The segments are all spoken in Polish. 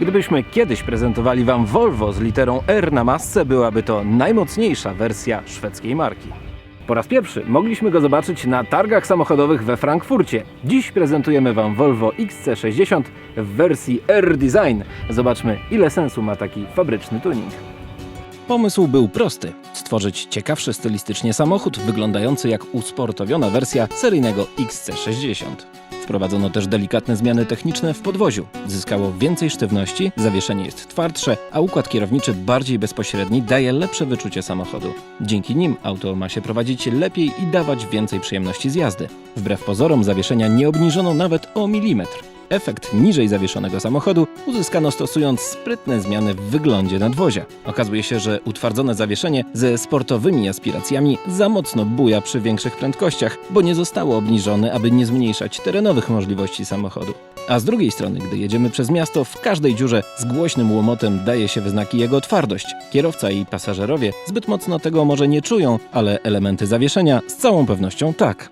Gdybyśmy kiedyś prezentowali Wam Volvo z literą R na masce, byłaby to najmocniejsza wersja szwedzkiej marki. Po raz pierwszy mogliśmy go zobaczyć na targach samochodowych we Frankfurcie. Dziś prezentujemy Wam Volvo XC60 w wersji R Design. Zobaczmy, ile sensu ma taki fabryczny tuning. Pomysł był prosty: stworzyć ciekawszy stylistycznie samochód, wyglądający jak usportowiona wersja seryjnego XC60. Wprowadzono też delikatne zmiany techniczne w podwoziu. Zyskało więcej sztywności, zawieszenie jest twardsze, a układ kierowniczy bardziej bezpośredni daje lepsze wyczucie samochodu. Dzięki nim auto ma się prowadzić lepiej i dawać więcej przyjemności z jazdy. Wbrew pozorom zawieszenia nie obniżono nawet o milimetr. Efekt niżej zawieszonego samochodu uzyskano stosując sprytne zmiany w wyglądzie nadwozia. Okazuje się, że utwardzone zawieszenie ze sportowymi aspiracjami za mocno buja przy większych prędkościach, bo nie zostało obniżone, aby nie zmniejszać terenowych możliwości samochodu. A z drugiej strony, gdy jedziemy przez miasto, w każdej dziurze z głośnym łomotem daje się we znaki jego twardość. Kierowca i pasażerowie zbyt mocno tego może nie czują, ale elementy zawieszenia z całą pewnością tak.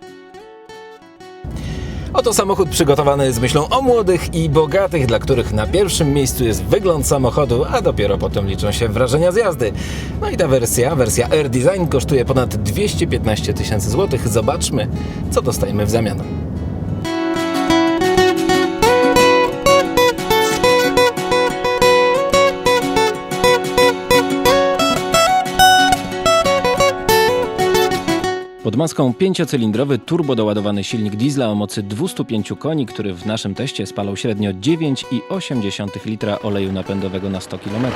Oto samochód przygotowany z myślą o młodych i bogatych, dla których na pierwszym miejscu jest wygląd samochodu, a dopiero potem liczą się wrażenia z jazdy. No i ta wersja, wersja R Design kosztuje ponad 215 tysięcy złotych. Zobaczmy, co dostajemy w zamian. Pod maską pięciocylindrowy turbodoładowany silnik diesla o mocy 205 koni, który w naszym teście spalał średnio 9,8 litra oleju napędowego na 100 km.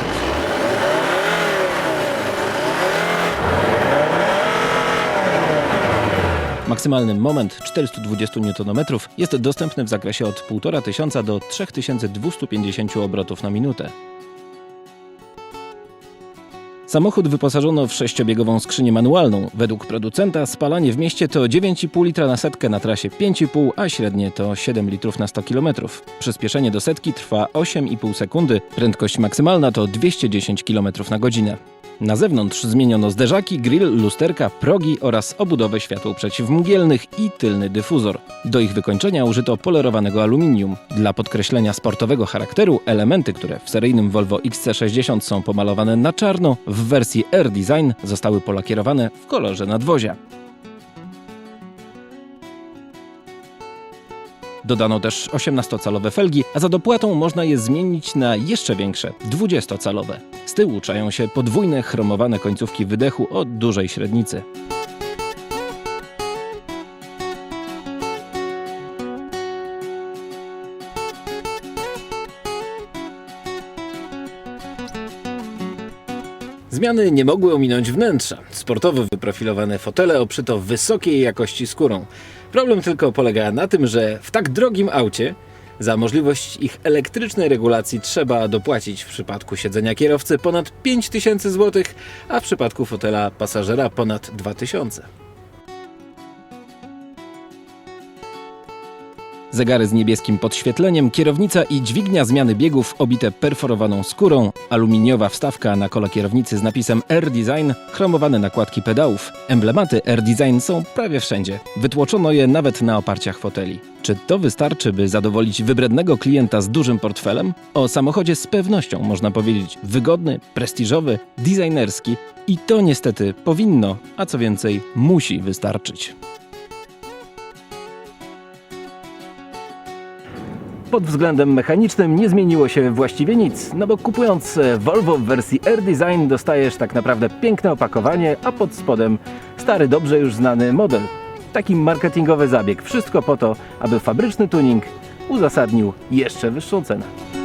Maksymalny moment 420 Nm jest dostępny w zakresie od 1500 do 3250 obrotów na minutę. Samochód wyposażono w sześciobiegową skrzynię manualną. Według producenta spalanie w mieście to 9,5 litra na setkę, na trasie 5,5, a średnie to 7 litrów na 100 km. Przyspieszenie do setki trwa 8,5 sekundy, prędkość maksymalna to 210 km na godzinę. Na zewnątrz zmieniono zderzaki, grill, lusterka, progi oraz obudowę światł przeciwmgielnych i tylny dyfuzor. Do ich wykończenia użyto polerowanego aluminium. Dla podkreślenia sportowego charakteru elementy, które w seryjnym Volvo XC60 są pomalowane na czarno, w wersji R Design zostały polakierowane w kolorze nadwozia. Dodano też 18-calowe felgi, a za dopłatą można je zmienić na jeszcze większe 20-calowe. Z tyłu czają się podwójne chromowane końcówki wydechu o dużej średnicy. Zmiany nie mogły ominąć wnętrza. Sportowo wyprofilowane fotele obszyto wysokiej jakości skórą. Problem tylko polega na tym, że w tak drogim aucie za możliwość ich elektrycznej regulacji trzeba dopłacić w przypadku siedzenia kierowcy ponad 5000 zł, a w przypadku fotela pasażera ponad 2000. Zegary z niebieskim podświetleniem, kierownica i dźwignia zmiany biegów obite perforowaną skórą, aluminiowa wstawka na kole kierownicy z napisem R Design, chromowane nakładki pedałów. Emblematy R Design są prawie wszędzie. Wytłoczono je nawet na oparciach foteli. Czy to wystarczy, by zadowolić wybrednego klienta z dużym portfelem? O samochodzie z pewnością można powiedzieć wygodny, prestiżowy, designerski i to niestety powinno, a co więcej musi wystarczyć. Pod względem mechanicznym nie zmieniło się właściwie nic, no bo kupując e, Volvo w wersji R Design dostajesz tak naprawdę piękne opakowanie, a pod spodem stary, dobrze już znany model. Taki marketingowy zabieg. Wszystko po to, aby fabryczny tuning uzasadnił jeszcze wyższą cenę.